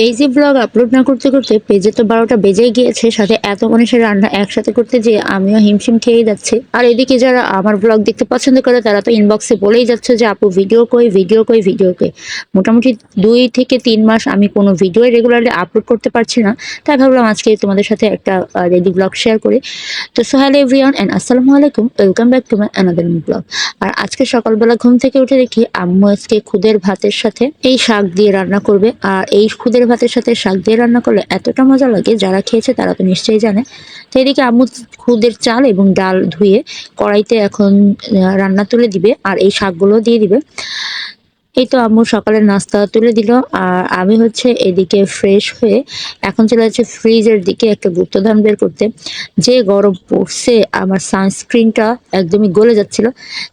পেজে blog upload না করতে করতে পেজে তো বারোটা বেজেই গিয়েছে, সাথে এত মানুষের রান্না একসাথে করতে যেয়ে আমিও হিমশিম খেয়ে যাচ্ছি। আর এদিকে যারা আমার ব্লগ দেখতে পছন্দ করে, তারা তো ইনবক্সে বলেই যাচ্ছে যে, আপু ভিডিও কই ভিডিও কই ভিডিও কই? মোটামুটি দুই থেকে তিন মাস আমি কোনো ভিডিও রেগুলারলি আপলোড করতে পারছি না। তাই ভাবলাম আজকে তোমাদের সাথে একটা রেডি ব্লগ শেয়ার করি। তো সোহাল এভরিওয়ান অ্যান্ড আসসালামু আলাইকুম welcome back to my another blog আর আজকে সকালবেলা ঘুম থেকে উঠে দেখি আম্মু আজকে খুদের ভাতের সাথে এই শাক দিয়ে রান্না করবে। আর এই খুদের ভাতের সাথে শাক দিয়ে রান্না করলে এতটা মজা লাগে, যারা খেয়েছে তারা তো নিশ্চয়ই জানে। তো এদিকে আম্মু খুদের চাল এবং ডাল ধুয়ে কড়াইতে এখন রান্না তুলে দিবে আর এই শাকগুলো দিয়ে দিবে। এই তো আম্মু সকালের নাস্তা তুলে দিল, আর আমি হচ্ছে এদিকে ফ্রেশ হয়ে এখন চলে যাচ্ছে ফ্রিজের দিকে একটা গুপ্তধন বের করতে। যে গরম পড়ছে, আমার সানস্ক্রিনটা একদমই গলে যাচ্ছিল,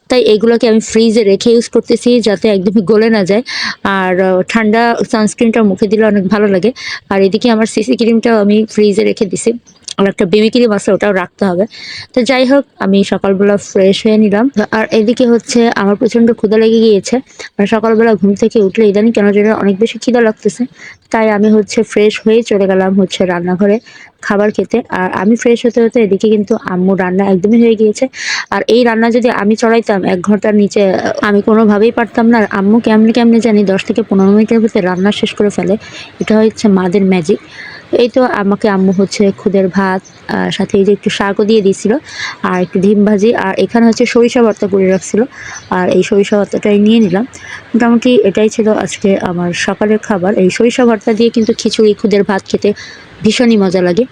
তাই এগুলোকে আমি ফ্রিজে রেখে ইউজ করতেছি যাতে একদমই গলে না যায়। আর ঠান্ডা সানস্ক্রিনটা মুখে দিলে অনেক ভালো লাগে। আর এদিকে আমার সিসি ক্রিমটাও আমি ফ্রিজে রেখে দিছি। আর একটা বেবি ক্রিম আছে ওটাও রাখতে হবে। তো যাই হোক, আমি সকালবেলা ফ্রেশ হয়ে নিলাম। আর এদিকে হচ্ছে আমার প্রচণ্ড ক্ষুদা লেগে গিয়েছে। আর সকালবেলা ঘুম থেকে উঠলে ইদানিং কেন যেন অনেক বেশি খিদা লাগতেছে। তাই আমি হচ্ছে ফ্রেশ হয়ে চলে গেলাম হচ্ছে রান্নাঘরে খাবার খেতে। আর আমি ফ্রেশ হতে হতে এদিকে কিন্তু আম্মু রান্না একদমই হয়ে গিয়েছে। আর এই রান্না যদি আমি চড়াইতাম এক ঘণ্টার নিচে, আমি কোনোভাবেই পারতাম না। আম্মু কেমনি কেমনি জানি দশ থেকে পনেরো মিনিটের ভিতরে রান্না শেষ করে ফেলে। এটা হচ্ছে মাদের ম্যাজিক এই তো আমাকে আম্মু হচ্ছে খুদের ভাত, আর সাথে এই যে একটু শাকও দিয়ে দিয়েছিল, আর একটু ডিম ভাজি, আর এখানে হচ্ছে সরিষা ভর্তা করে রাখছিল, আর এই সরিষা ভর্তাটাই নিয়ে নিলাম। মোটামুটি এটাই ছিল আজকে আমার সকালের খাবার। এই সরিষা ভর্তা দিয়ে কিন্তু খিচুড়ি, খুদের ভাত খেতে ভীষণই মজা লাগে।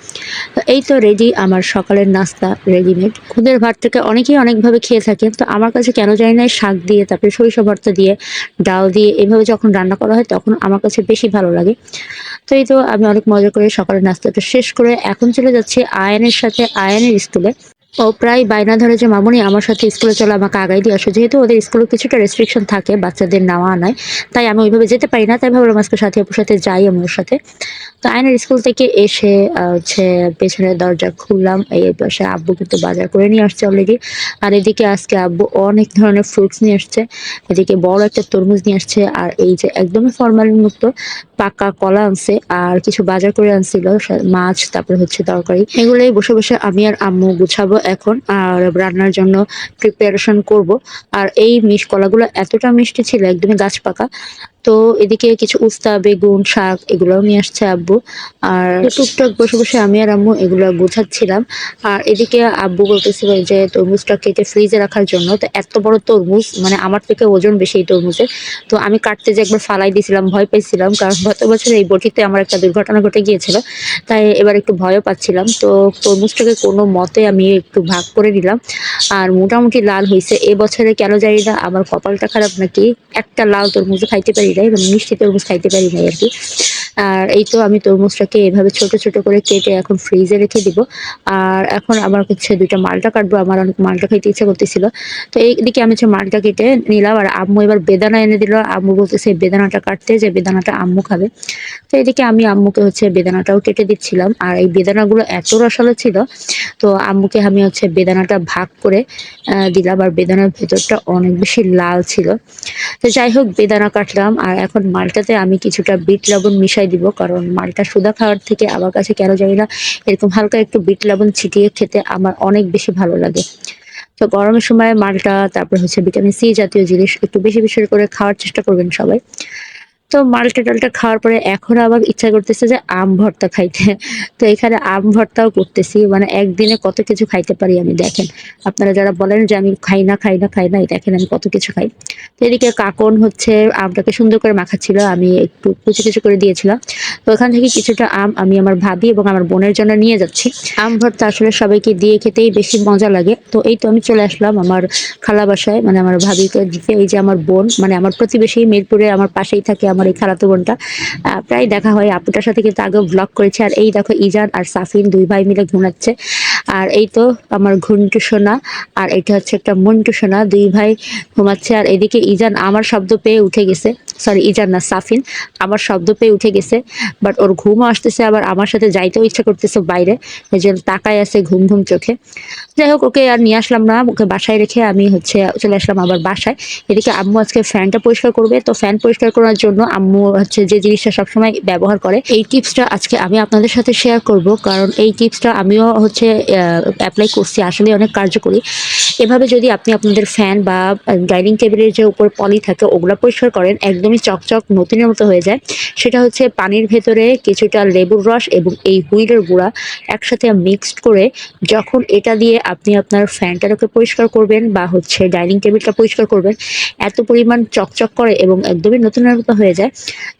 তো এই তো রেডি আমার সকালের নাস্তা রেডিমেড খুদের ভাত থেকে অনেকেই অনেকভাবে খেয়ে থাকে, তো আমার কাছে কেন জানি না শাক দিয়ে, তারপরে সরিষা ভর্তা দিয়ে, ডাল দিয়ে, এভাবে যখন রান্না করা হয় তখন আমার কাছে বেশি ভালো লাগে। তো এই তো আমি অনেক মজা করে সকালের নাস্তাটা শেষ করে এখন চলে যাচ্ছে আয়নের সাথে, আয়নের স্কুলে। ও প্রায় বায়না ধরে যে, মামুনি, আমার সাথে স্কুলে চলো, আমাকে আগাই দিয়ে আসো। যেহেতু ওদের স্কুলে কিছুটা রেস্ট্রিকশন থাকে বাচ্চাদের নেওয়া আনায় তাই আমি ওইভাবে যেতে পারি না। তাই ভাবলাম আজকে সাথী আপুর সাথে যাই আমি ওর সাথে। তো আয়নার স্কুল থেকে এসে হচ্ছে পেছনের দরজা খুললাম। এই পাশে আব্বু কিন্তু বাজার করে নিয়ে আসছে অলরেডি আর এদিকে আজকে আব্বু অনেক ধরনের ফ্রুটস নিয়ে আসছে। এদিকে বড় একটা তরমুজ নিয়ে আসছে। আর এই যে একদমই ফরমালিন মুক্ত পাকা কলা আনছে আর কিছু বাজার করে আনছিল মাছ, তারপরে হচ্ছে তরকারি। এগুলোই বসে বসে আমি আর আম্মু গুছাবো। এখন আর রান্নার জন্য প্রিপারেশন করব। আর এই মিষ কলাগুলো এতটা মিষ্টি ছিল, একদমই গাছ পাকা। তো এদিকে কিছু উস্তা, বেগুন, শাক এগুলোও নিয়ে আসছে আব্বু। আর টুকটাক বসে বসে আমি আর আম্মু এগুলো গোছাচ্ছিলাম। আর এদিকে আব্বু বলতেছিল যে তরমুজটা কেটে ফ্রিজে রাখার জন্য। তো এত বড় তরমুজ মানে আমার থেকে ওজন বেশি এই তরমুজের। তো আমি কাটতে যে একবার ফালাই দিয়েছিলাম, ভয় পেয়েছিলাম কারণ গত বছর এই বটিতে আমার একটা দুর্ঘটনা ঘটে গিয়েছিল। তাই এবার একটু ভয়ও পাচ্ছিলাম। তো তরমুজটাকে কোনো মতে আমি একটু ভাগ করে দিলাম আর মোটামুটি লাল হয়েছে এবছরে কেন জানি না, আমার কপালটা খারাপ নাকি? একটা লাল তরমুজ খাইতে পারি নাই মানে মিষ্টি তরমুজ খাইতে পারি নাই আর কি আর এই তো আমি তরমুজটাকে এভাবে ছোট ছোট করে কেটে এখন ফ্রিজে রেখে দিব। আর এখন আমার হচ্ছে দুইটা মালটা কাটবো, আমার অনেক মালটা খাইতে ইচ্ছা করতেছিল। তো এইদিকে আমি হচ্ছে মালটা কেটে নিলাম আর আম্মু এবার বেদানা এনে দিল। আম্মু বলতেছে, বেদানাটা কাটতে যে বেদানাটা আম্মু খাবে। তো এদিকে আমি আম্মুকে হচ্ছে বেদানাটাও কেটে দিচ্ছিলাম। আর এই বেদানাগুলো এত রসালো ছিল, তো আম্মুকে আমি হচ্ছে বেদানাটা ভাগ করে দিলাম। আর বেদানার ভেতরটা অনেক বেশি লাল ছিল। তো যাই হোক, বেদানা কাটলাম। আর এখন মালটাতে আমি কিছুটা বিট লবণ মিশাই দিব, কারণ মালটা সুদা খাওয়ার থেকে আমার কাছে কেন জানি না, এরকম হালকা একটু বিট লবণ ছিটিয়ে খেতে আমার অনেক বেশি ভালো লাগে। তো গরমের সময় মালটা, তারপর হচ্ছে ভিটামিন সি জাতীয় জিনিস, একটু বেশি বেশি করে খাওয়ার চেষ্টা করবেন সবাই। তো মালটা টালটা খাওয়ার পরে এখন আবার ইচ্ছা করতেছে যে আম ভর্তা খাইতে। তো এখানে আম ভর্তাও করতেছি মানে একদিনে কত কিছু খাইতে পারি আমি দেখেন। আপনারা যারা বলেন যে আমি খাই না খাই না খাই না দেখেন আমি কত কিছু খাই। তো এদিকে কাকন হচ্ছে আমটাকে সুন্দর করে মাখাচ্ছিল, আমি একটু কুচি কুচি করে দিয়েছিলাম। তো ওখান থেকে কিছুটা আম আমি আমার ভাবি এবং আমার বোনের জন্য নিয়ে যাচ্ছি। আম ভর্তা আসলে সবাইকে দিয়ে খেতেই বেশি মজা লাগে। তো এই তো আমি চলে আসলাম আমার খালা বাসায় মানে আমার ভাবিকে দিতে এই যে আমার বোন মানে আমার প্রতিবেশী মিরপুরে আমার পাশেই থাকে আমার এই খালাতো বোনটা। প্রায় দেখা হয়, আপুটার সাথে কিন্তু আগেও ব্লগ করেছে। আর এই দেখো ইজান আর সাফিন দুই ভাই মিলে ঘুমাচ্ছে। আর এই তো আমার ঘুন্টু সোনা, আর এটা হচ্ছে একটা মন্টু সোনা, দুই ভাই ঘুমাচ্ছে। আর এদিকে ইজান আমার শব্দ পেয়ে উঠে গেছে। সরি ইজান না সাফিন আমার শব্দ পেয়ে উঠে গেছে বাট ওর ঘুমও আসতেছে, আবার আমার সাথে যাইতেও ইচ্ছা করতেছে বাইরে। এই জন্য তাকায় আছে ঘুম ঘুম চোখে। যাই হোক, ওকে আর নিয়ে আসলাম না, ওকে বাসায় রেখে আমি হচ্ছে চলে আসলাম আবার বাসায়। এদিকে আম্মু আজকে ফ্যানটা পরিষ্কার করবে, তো ফ্যান পরিষ্কার করার জন্য আম্মু হচ্ছে যে জিনিসটা সবসময় ব্যবহার করে, এই টিপসটা আজকে আমি আপনাদের সাথে শেয়ার করব, কারণ এই টিপসটা আমিও হচ্ছে অ্যাপ্লাই করছি, আসলে অনেক কার্যকরী। এভাবে যদি আপনি আপনাদের ফ্যান বা ডাইনিং টেবিলের যে উপর পলি থাকে, ওগুলো পরিষ্কার করেন একদমই চকচক নতুনের মতো হয়ে যায়। সেটা হচ্ছে পানির ভেতরে কিছুটা লেবুর রস এবং এই হুইলের গুঁড়া একসাথে মিক্সড করে যখন এটা দিয়ে আপনি আপনার ফ্যানটাকে পরিষ্কার করবেন বা হচ্ছে ডাইনিং টেবিলটা পরিষ্কার করবেন, এত পরিমাণ চকচক করে এবং একদমই নতুনের মতো হয়ে যায়।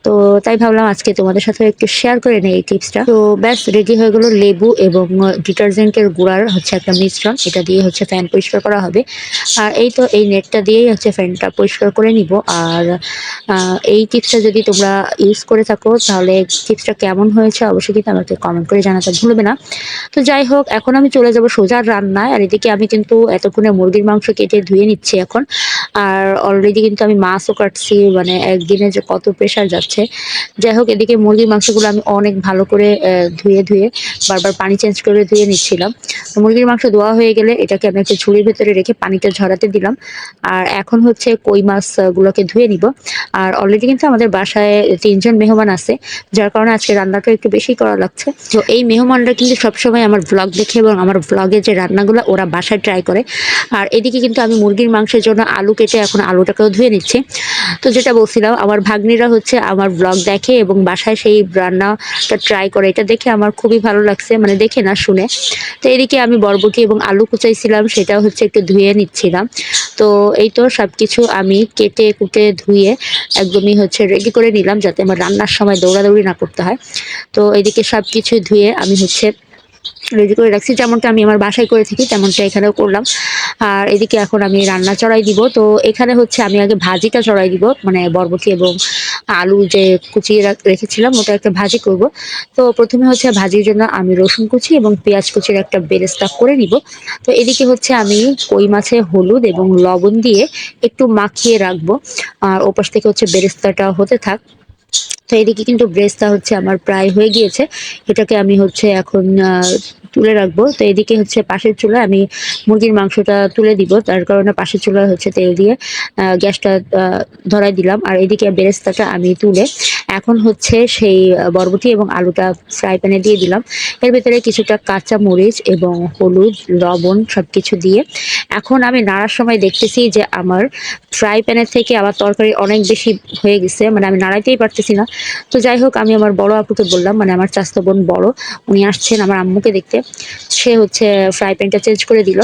তো তাই ভাবলাম আজকে তোমাদের সাথে একটু শেয়ার করে নেই এই টিপসটা তো ব্যাস রেডি হয়ে গেলো লেবু এবং ডিটারজেন্টের গুঁড়ার হচ্ছে একটা মিশ্রণ। এটা দিয়ে হচ্ছে ফ্যান পরিষ্কার করা হবে। আর এই তো এই নেটটা দিয়েই হচ্ছে ফ্যানটা পরিষ্কার করে নিব। আর এই টিপসটা যদি তোমরা ইউজ করে থাকো তাহলে টিপসটা কেমন হয়েছে অবশ্যই কিন্তু আমাকে কমেন্ট করে জানাতে ভুলবে না। তো যাই হোক এখন আমি চলে যাব সোজা রান্নায় আর এদিকে আমি কিন্তু এতক্ষণে মুরগির মাংস কেটে ধুয়ে নিচ্ছি এখন। আর অলরেডি কিন্তু আমি মাছও কাটছি মানে একদিনে যে কত প্রেশার যাচ্ছে। যাই হোক এদিকে মুরগির মাংসগুলো আমি অনেক ভালো করে ধুয়ে ধুয়ে বারবার পানি চেঞ্জ করে ধুয়ে নিচ্ছিলাম। মুরগির মাংস ধোয়া হয়ে গেলে এটাকে আমি একটা ঝুড়ির ভেতরে রেখে পানিটা ঝরাতে দিলাম। আর এখন হচ্ছে কই মাছ আহ, গুলোকে ধুয়ে নিব। আর অলরেডি কিন্তু আমাদের বাসায় তিনজন মেহমান আছে, যার কারণে আজকে রান্নাটা একটু বেশি করা লাগছে। তো এই মেহমানরা কিন্তু সবসময় আমার ব্লগ দেখে এবং আমার ব্লগে যে রান্নাগুলো ওরা বাসায় ট্রাই করে। আর এদিকে কিন্তু আমি মুরগির মাংসের জন্য আলু কেটে এখন আলুটাকেও ধুয়ে নিচ্ছি। তো যেটা বলছিলাম, আমার ভাগ্নিরা হচ্ছে আমার ব্লগ দেখে এবং বাসায় সেই রান্নাটা ট্রাই করে। এটা দেখে আমার খুবই ভালো লাগছে মানে দেখে না, শুনে। তো এদিকে আমি বরবটি এবং আলু কুচাইছিলাম, সেটাও হচ্ছে একটু ধুয়ে নিচ্ছিলাম। তো এই তো সব কিছু আমি কেটে কুটে ধুয়ে একদমই হচ্ছে রেডি করে নিলাম যাতে আমার রান্নার সময় দৌড়াদৌড়ি না করতে হয়। তো এদিকে সব কিছু ধুয়ে আমি হচ্ছে রেডি করে রাখছি। যেমনটা আমি আমার বাসায় করে থাকি, তেমনটা এখানেও করলাম। আর এদিকে এখন আমি রান্না চড়াই দিব। তো এখানে হচ্ছে আমি আগে ভাজিটা চড়াই দিব। মানে বরবটি এবং আলু যে কুচিয়ে রেখেছিলাম, ওটা একটা ভাজি করব। তো প্রথমে হচ্ছে ভাজির জন্য আমি রসুন কুচি এবং পেঁয়াজ কুচির একটা বেরেস্তা করে নিব। তো এদিকে হচ্ছে আমি কই মাছে হলুদ এবং লবণ দিয়ে একটু মাখিয়ে রাখব। আর ওপাশ থেকে হচ্ছে বেরেস্তাটা হতে থাক। তো এদিকে কিন্তু ব্রেস্তা হচ্ছে আমার প্রায় হয়ে গিয়েছে। এটাকে আমি হচ্ছে এখন তুলে রাখব। তো এদিকে হচ্ছে পাশের চুলায় আমি মুরগির মাংসটা তুলে দিব। তার কারণে পাশের চুলায় হচ্ছে তেল দিয়ে গ্যাসটা ধরাই দিলাম। আর এদিকে বেরেস্তাটা আমি তুলে এখন হচ্ছে সেই বরবটি এবং আলুটা ফ্রাই প্যানে দিয়ে দিলাম। এর ভিতরে কিছুটা কাঁচা মরিচ এবং হলুদ, লবণ সব কিছু দিয়ে এখন আমি নাড়ার সময় দেখতেছি যে আমার ফ্রাই প্যানের থেকে আমার তরকারি অনেক বেশি হয়ে গেছে। মানে আমি নাড়াইতেই পারতেছি না। তো যাই হোক, আমি আমার বড় আপুকে বললাম মানে আমার চাস্তো বোন বড়, উনি আসছেন আমার আম্মুকে দেখতে। সে হচ্ছে ফ্রাই প্যানটা চেঞ্জ করে দিল,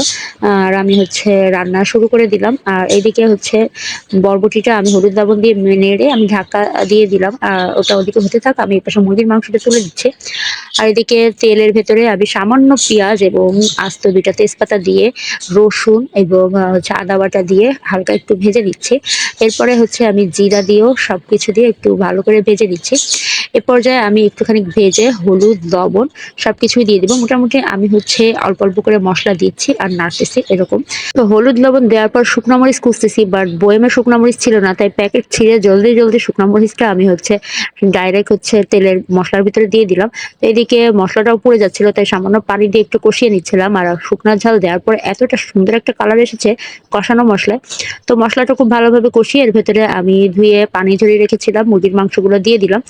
আর আমি হচ্ছে রান্না শুরু করে দিলাম। আর এদিকে হচ্ছে বরবটিটা আমি হলুদ লবণ দিয়ে নেড়ে আমি ঢাকা দিয়ে দিলাম। আর ওটা ওদিকে হতে থাক, আমি এই পাশে মুরগির মাংসটা তুলে দিচ্ছি। আর এদিকে তেলের ভেতরে আমি সামান্য পেঁয়াজ এবং আস্ত দুইটা তেজপাতা দিয়ে, রসুন এবং হচ্ছে আদা বাটা দিয়ে হালকা একটু ভেজে নিচ্ছি। এরপরে হচ্ছে আমি জিরা দিয়েও সব কিছু দিয়ে একটু ভালো করে ভেজে নিচ্ছি। এ পর্যায়ে আমি একটুখানি ভেজে হলুদ, লবণ সব কিছুই দিয়ে দিব। মোটামুটি আমি হচ্ছে অল্প অল্প করে মশলা দিচ্ছি আর নাড়তেছি এরকম। তো হলুদ, লবণ দেওয়ার পর শুকনো মরিচ খুঁজতেছি বাট বয়েমে শুকনো মরিচ ছিল না, তাই প্যাকেট ছিঁড়ে জলদি জলদি শুকনো মরিচটা আমি হচ্ছে ডাইরেক্ট হচ্ছে তেলের মশলার ভিতরে দিয়ে দিলাম। তো এদিকে মশলাটাও পুড়ে যাচ্ছিল, তাই সামান্য পানি দিয়ে একটু কষিয়ে নিচ্ছিলাম আর শুকনো ঝাল দেওয়ার পর এতটা সুন্দর একটা কালার এসেছে কষানো মশলায়। তো মশলাটা খুব ভালোভাবে কষিয়ে এর ভেতরে আমি ধুয়ে পানি ঝরিয়ে রেখেছিলাম, মুরগির মাংসগুলো দিয়ে দিলাম।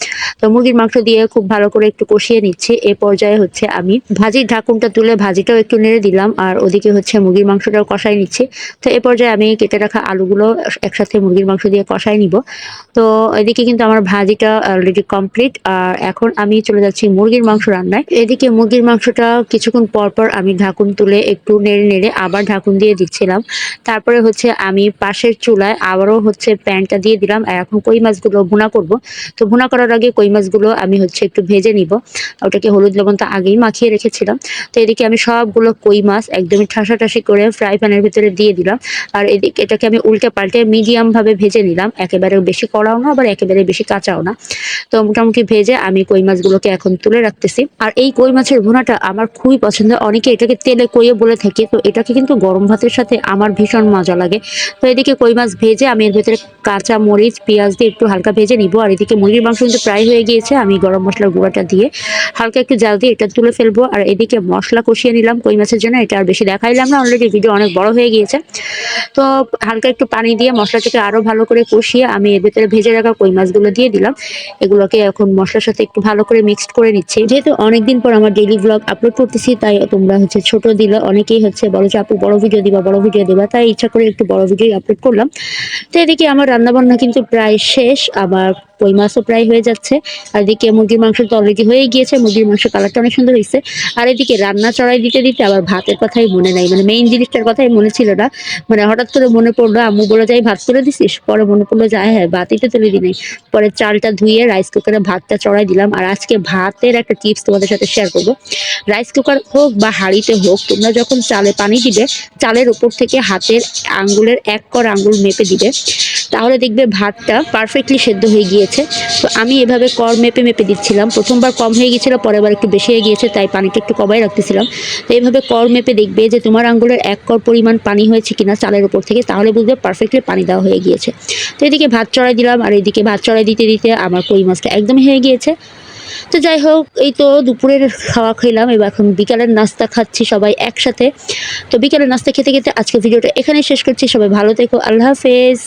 তো মুরগির মাংস দিয়ে খুব ভালো করে একটু কষিয়ে নিচ্ছি। এ পর্যায়ে হচ্ছে আমি ভাজির ঢাকুনটা তুলে ভাজিটাও একটু নেড়ে দিলাম আর ওদিকে হচ্ছে মুরগির মাংসটাও কষাই নিচ্ছি। তো এ পর্যায়ে আমি কেটে রাখা আলুগুলো একসাথে মুরগির মাংস দিয়ে কষাই নিব। তো এদিকে কিন্তু আমার ভাজিটা অলরেডি কমপ্লিট আর এখন আমি চলে যাচ্ছি মুরগির মাংস রান্নায়। এদিকে মুরগির মাংসটা কিছুক্ষণ পর পর আমি ঢাকুন তুলে একটু নেড়ে নেড়ে আবার ঢাকুন দিয়ে দিচ্ছিলাম। তারপরে হচ্ছে আমি পাশের চুলায় আবারও হচ্ছে প্যানটা দিয়ে দিলাম। আর এখন কই মাছগুলো ভুনা করব। তো ভুনা করার আগে কই মাছগুলো আমি হচ্ছে একটু ভেজে নিব। ওটাকে হলুদ লবণ তো আগেই মাখিয়ে রেখেছিলাম। তো এদিকে আমি সবগুলো কই মাছ একদমই ঠাসাঠাসি করে ফ্রাই প্যানের ভিতরে দিয়ে দিলাম। আর এদিকে এটাকে আমি উল্টে পাল্টে মিডিয়াম ভাবে ভেজে নিলাম। একেবারে বেশি কড়াও না, আবার একেবারে বেশি কাঁচাও না। তো মোটামুটি ভেজে আমি কই মাছগুলোকে এখন তুলে রাখতেছি। করতেছি। আর এই কই মাছের ভুনাটা আমার খুবই পছন্দ। অনেকে এটাকে তেলে কইয়ে বলে থাকে। তো এটাকে কিন্তু গরম ভাতের সাথে আমার ভীষণ মজা লাগে। তো এদিকে কই মাছ ভেজে আমি এর ভেতরে কাঁচা মরিচ, পেঁয়াজ দিয়ে একটু হালকা ভেজে নিব। আর এদিকে মুরগির মাংস কিন্তু প্রায় হয়ে গিয়েছে। আমি গরম মশলার গুঁড়াটা দিয়ে হালকা একটু জাল দিয়ে এটা তুলে ফেলব। আর এদিকে মশলা কষিয়ে নিলাম কই মাছের জন্য। এটা আর বেশি দেখাইলাম না। অলরেডি ভিডিও অনেক বড় হয়ে গিয়েছে। তো হালকা একটু পানি দিয়ে মশলাটাকে আরও ভালো করে কষিয়ে আমি এর ভেতরে ভেজে রাখা কই মাছগুলো দিয়ে দিলাম। এগুলোকে এখন মশলার সাথে একটু ভালো করে মিক্সড করে নিচ্ছি। যেহেতু অনেকদিন পর আমার ডেইলি ব্লগ আপলোড করতেছি, তাই তোমরা হচ্ছে ছোট দিলে অনেকেই হচ্ছে বলো যে আপু বড় ভিডিও দিবা, বড় ভিডিও দিবা, তাই ইচ্ছা করে একটু বড় ভিডিও আপলোড করলাম। তো এদিকে আমার রান্নাবান্না কিন্তু প্রায় শেষ, আবার কই মাছও প্রায় হয়ে যাচ্ছে। আর এদিকে মুরগির মাংস তো অলরেডি হয়ে গিয়েছে, মুরগির মাংস কালারটা অনেক সুন্দর হয়েছে। আর এদিকে রান্না চড়াই দিতে দিতে আবার ভাতের কথাই মনে নাই মানে মেইন জিনিসটার কথাই মনে ছিল না। মানে হঠাৎ করে মনে পড়ল, আম্মু বলে যাই ভাত করে দিছিস? পরে মনে পড়ল যে হ্যাঁ ভাতই তো তুলে দিই পরে চালটা ধুয়ে রাইস কুকারে ভাতটা চড়াই দিলাম। আর আজকে ভাতের একটা টিপস তোমাদের সাথে শেয়ার করব। রাইস কুকার হোক বা হাঁড়িতে হোক, তোমরা যখন চালে পানি দিবে, চালের উপর থেকে হাতের আঙ্গুলের এক কর আঙ্গুল মেপে দিবে। তাহলে দেখবে ভাতটা পারফেক্টলি সেদ্ধ হয়ে গিয়েছে। তো আমি এভাবে কর মেপে মেপে দিচ্ছিলাম। প্রথমবার কম হয়ে গিয়েছিল পরের বার একটু বেশি হয়ে গিয়েছে, তাই পানিটা একটু কমাই রাখতেছিলাম। তো এইভাবে কর মেপে দেখবে যে তোমার আঙ্গুলের এক কর পরিমাণ পানি হয়েছে কিনা চালের উপর থেকে, তাহলে বুঝবে পারফেক্টলি পানি দেওয়া হয়ে গিয়েছে। তো এদিকে ভাত চড়াই দিলাম, আর এদিকে ভাত চড়াই দিতে দিতে আমার কই মাছটা একদমই হয়ে গিয়েছে। তো যাই হোক, এই তো দুপুরের খাওয়া খেলাম, এবার এখন বিকালের নাস্তা খাচ্ছি সবাই একসাথে। তো বিকালের নাস্তা খেতে খেতে আজকে ভিডিওটা এখানে শেষ করছি, সবাই ভালো থেকো, আল্লাহ হাফেজ।